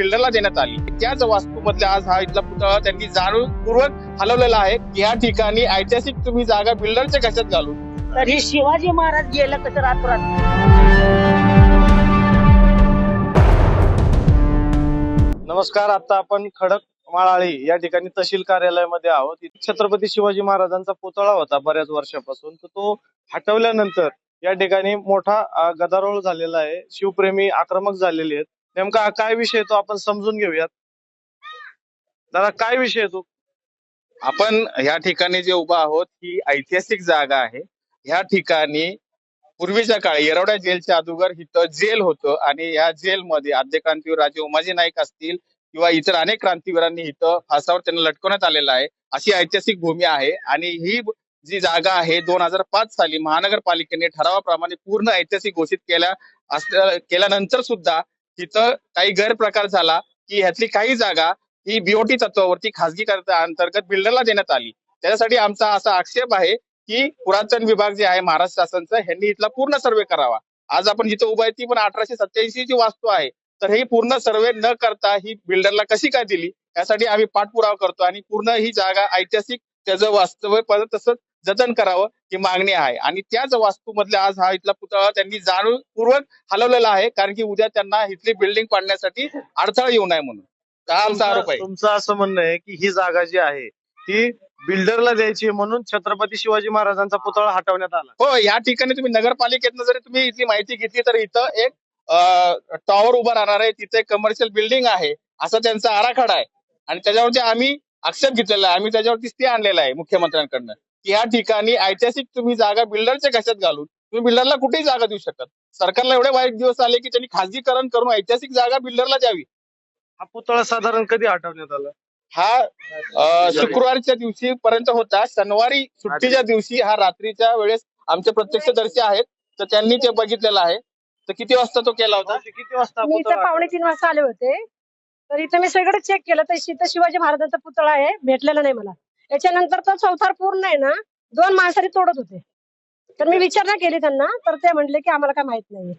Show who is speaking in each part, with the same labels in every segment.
Speaker 1: बिल्डरला देण्यात आली. त्याच वास्तूमधल्या आज हा इथला पुतळा त्यांनी जाणूनपूर्वक हलवलेला आहे की या ठिकाणी ऐतिहासिक तुम्ही जागा बिल्डरच्या कशात घालून.
Speaker 2: तर हे शिवाजी महाराज गेलं कसं रातोरात?
Speaker 3: नमस्कार आता आपण खडक माळाळी या ठिकाणी तहसील कार्यालयामध्ये आहोत. छत्रपती शिवाजी महाराजांचा पुतळा होता बऱ्याच वर्षापासून. तर तो हटवल्यानंतर या ठिकाणी मोठा गदारोळ झालेला आहे. शिवप्रेमी आक्रमक झालेले आहेत. नेमका काय विषय तो आपण समजून घेऊयात. दादा काय विषय तो?
Speaker 1: आपण या ठिकाणी जे उभा आहोत ही ऐतिहासिक जागा आहे. या ठिकाणी पूर्वीच्या काळी येरवडा जेलच्या अगोदर इथं जेल होतं आणि या जेलमध्ये आद्य क्रांतीवीर राजे उमाजी नाईक असतील किंवा इतर अनेक क्रांतीवीरांनी इथं फासावर त्यांना लटकवण्यात आलेलं आहे अशी ऐतिहासिक भूमी आहे. आणि ही जी जागा आहे दोन हजार पाच साली महानगरपालिकेने ठरावाप्रमाणे पूर्ण ऐतिहासिक घोषित केल्या असल्या केल्यानंतर सुद्धा तिथं काही गैरप्रकार झाला की ह्यातली काही जागा ही बीओटी तत्वावरती खासगी अंतर्गत बिल्डरला देण्यात आली. त्याच्यासाठी आमचा असा आक्षेप आहे की पुरातन विभाग जे आहे महाराष्ट्र शासनचा ह्यांनी इथला पूर्ण सर्वे करावा. आज आपण जिथं उभा आहे ती पण अठराशे सत्याऐंशी ची वास्तू आहे. तर ही पूर्ण सर्वे न करता ही बिल्डरला कशी काय दिली? यासाठी आम्ही पाठपुरावा करतो आणि पूर्ण ही जागा ऐतिहासिक त्याचं वास्तव्य परत तसंच जतन करावं ही मागणी आहे. आणि त्याच वास्तूमधल्या आज हा इथला पुतळा त्यांनी जाणूनपूर्वक हलवलेला आहे. कारण की उद्या त्यांना इथली बिल्डिंग पाडण्यासाठी अडथळा येऊ नये म्हणून. आमचा आरोप आहे.
Speaker 3: तुमचं असं म्हणणं आहे की ही जागा जी आहे ती बिल्डरला द्यायची म्हणून छत्रपती शिवाजी महाराजांचा पुतळा हटवण्यात आला.
Speaker 1: हो या ठिकाणी तुम्ही नगरपालिकेतनं जरी तुम्ही इथली माहिती घेतली तर इथं एक टॉवर उभं राहणार आहे. तिथे कमर्शियल बिल्डिंग आहे. असा त्यांचा आराखडा आहे. आणि त्याच्यावरती आम्ही आक्षेप घेतलेला आहे. आम्ही त्याच्यावरती स्टे आणलेला आहे मुख्यमंत्र्यांकडनं. या ठिकाणी ऐतिहासिक तुम्ही जागा बिल्डरच्या कशात घालून तुम्ही बिल्डरला कुठेही जागा देऊ शकत. सरकारला एवढे वाईट दिवस आले की त्यांनी खासगीकरण करून ऐतिहासिक जागा बिल्डरला द्यावी.
Speaker 3: हा पुतळा साधारण कधी हटवण्यात आला?
Speaker 1: हा शुक्रवारच्या दिवशी पर्यंत होता. शनिवारी सुट्टीच्या दिवशी हा रात्रीच्या वेळेस आमचे प्रत्यक्षदर्शी आहेत. तर त्यांनी ते बघितलेलं आहे. तर किती वाजता तो केला होता?
Speaker 3: किती वाजता हा
Speaker 4: मी इथं
Speaker 3: पुतळा
Speaker 4: पावणे तीन वाजता आले होते. तर इथं मी सगळं चेक केलं. तर शिवाजी महाराजांचा पुतळा आहे. भेटलेला नाही मला. याच्यानंतर तो चौथार पूर्ण आहे ना दोन माणसाने तोडत होते. तर मी विचारणा केली त्यांना तर ते म्हणले की आम्हाला काय माहीत नाही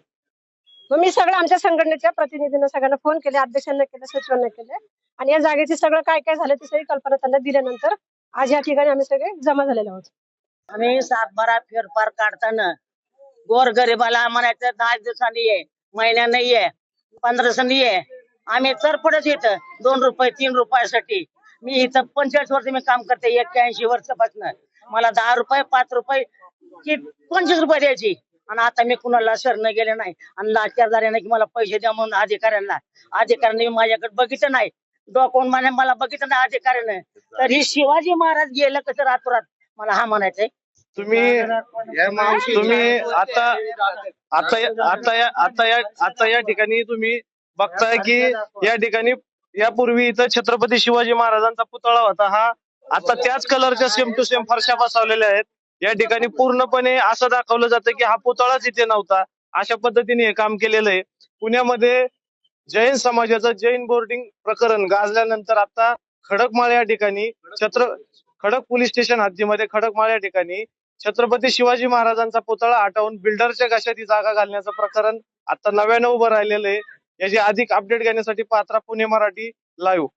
Speaker 4: मग मी सगळं आमच्या संघटनेच्या प्रतिनिधींना सगळ्यांना फोन केले अध्यक्षांना केले सचिवांना केले. आणि या जागेची सगळं काय काय झालं ती सगळी कल्पना त्यांना दिल्यानंतर आज या ठिकाणी आम्ही सगळे जमा झालेलो आहोत.
Speaker 2: आम्ही सातबारा फेरफार काढताना गोर गरीबाला म्हणायचं दहा दिवसांनी ये महिन्या ये पंधरा दिवसांनी ये आम्ही चरपडच येत दोन रुपये तीन रुपयासाठी. मी इथं पंचेचाळीस वर्ष मी काम करते एक्क्याऐंशी वर्षापासून. मला दहा रुपये पाच रुपये की पंचवीस रुपये द्यायची. आणि आता मी कुणाला शरण गेले नाही. आणि लाचार झाले नाही की मला पैसे द्या म्हणून अधिकाऱ्यांना. अधिकाऱ्यांनी माझ्याकडे बघितलं नाही. डॉक्युमेंट म्हणे मला बघितलं नाही अधिकाऱ्यानं. तर ही शिवाजी महाराज गेलं कसं रातोरात? मला हा म्हणायचंय.
Speaker 3: तुम्ही तुम्ही आता आता आता या आता या आता या ठिकाणी तुम्ही बघताय की या ठिकाणी यापूर्वी इथं छत्रपती शिवाजी महाराजांचा पुतळा होता हा. आता त्याच कलरच्या सेम टू सेम फरशा बसवलेल्या आहेत. या ठिकाणी पूर्णपणे असं दाखवलं जातं की हा पुतळाच इथे नव्हता. अशा पद्धतीने हे काम केलेलं आहे. पुण्यामध्ये जैन समाजाचं जैन बोर्डिंग प्रकरण गाजल्यानंतर आता खडकमाळ या ठिकाणी छत्र खडक पोलीस स्टेशन हद्दीमध्ये खडकमाळ या ठिकाणी छत्रपती शिवाजी महाराजांचा पुतळा हटवून बिल्डरच्या कशा ती जागा घालण्याचं प्रकरण आता नव्यानं उभं राहिलेलं आहे. याची अधिक अपडेट घेण्यासाठी पात्रा पुणे मराठी लाईव्ह